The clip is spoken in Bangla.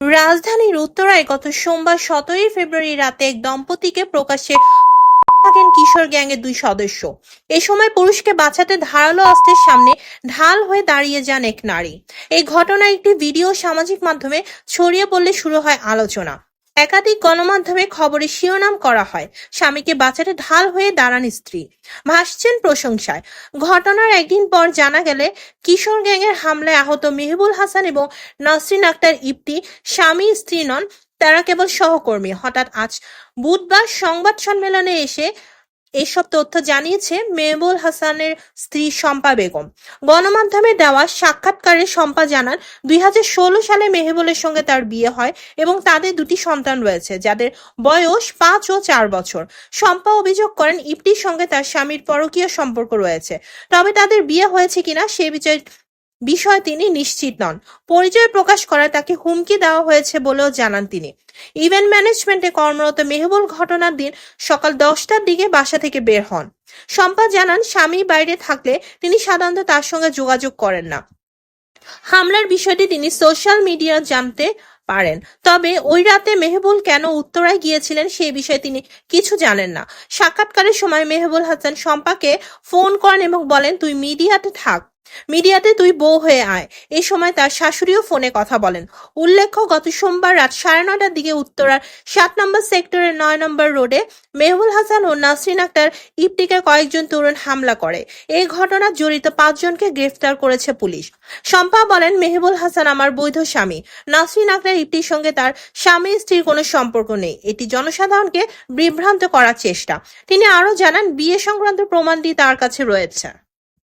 রাজধানীর উত্তরায় গত সোমবার সতেরোই ফেব্রুয়ারি রাতে এক দম্পতিকে প্রকাশ্যে থাকেন কিশোর গ্যাংয়ের দুই সদস্য। এ সময় পুরুষকে বাঁচাতে ধারালো অস্ত্রের সামনে ঢাল হয়ে দাঁড়িয়ে যান এক নারী। এই ঘটনার একটি ভিডিও সামাজিক মাধ্যমে ছড়িয়ে পড়লে শুরু হয় আলোচনা। একাধিক গণমাধ্যমে খবরে শিরোনাম করা হয়। স্বামীকে বাঁচাতে ঢাল হয়ে দাঁড়ান স্ত্রী। ভাসছেন প্রশংসায়। ঘটনার একদিন পর জানা গেলে, কিশোর গ্যাংয়ের হামলায় আহত মেহবুল হাসান এবং নাসরিন আক্তার ইপ্তি স্বামী, স্ত্রী নন, তারা কেবল সহকর্মী। হঠাৎ আজ বুধবার সংবাদ সম্মেলনে এসে এসব তথ্য জানিয়েছে মেহবুল হাসানের স্ত্রী শম্পা বেগম। গণমাধ্যমে দেওয়া সাক্ষাৎকারে শম্পা জানান, দুই হাজার ষোলো সালে মেহবুলের সঙ্গে তার বিয়ে হয় এবং তাদের দুটি সন্তান রয়েছে, যাদের বয়স পাঁচ ও চার বছর। শম্পা অভিযোগ করেন ইপটির সঙ্গে তার স্বামীর পরকীয় সম্পর্ক রয়েছে। তবে তাদের বিয়ে হয়েছে কিনা সে বিষয়ে বিষয়ে তিনি নিশ্চিত নন। পরিচয় প্রকাশ করায় তাকে হুমকি দেওয়া হয়েছে বলেও জানান তিনি। ইভেন্ট ম্যানেজমেন্টে কর্মরত মেহবুল ঘটনার দিন সকাল দশটার দিকে বাসা থেকে বের হন। শম্পা জানান, স্বামী বাইরে থাকলে তিনি সাধারণত তার সঙ্গে যোগাযোগ করেন না। হামলার বিষয়টি তিনি সোশ্যাল মিডিয়া জানতে পারেন। তবে ওই রাতে মেহবুল কেন উত্তরায় গিয়েছিলেন সেই বিষয়ে তিনি কিছু জানেন না। সাক্ষাৎকারের সময় মেহবুল হাসান শম্পাকে ফোন করেন এবং বলেন, তুই মিডিয়াতে থাক। মিডিয়াতে তুই বউ হয়ে আয়। এই সময় তার শাশুড়িও ফোনে কথা বলেন। উল্লেখ্য, গত সোমবার রাত সাড়ে নয়টার দিকে উত্তরার সাত নম্বর সেক্টরের নয় নম্বর রোডে মেহবুল হাসান ও নাসরিন আক্তার ইপটিকে কয়েকজন তরুণ হামলা করে। এই ঘটনা জড়িত পাঁচজনকে গ্রেফতার করেছে পুলিশ। শম্পা বলেন, মেহবুল হাসান আমার বৈধ স্বামী। নাসরিন আক্তার ইপটির সঙ্গে তার স্বামী স্ত্রীর কোনো সম্পর্ক নেই। এটি জনসাধারণকে বিভ্রান্ত করার চেষ্টা। তিনি আরও জানান, বিয়ে সংক্রান্ত প্রমাণটি তার কাছে রয়েছে।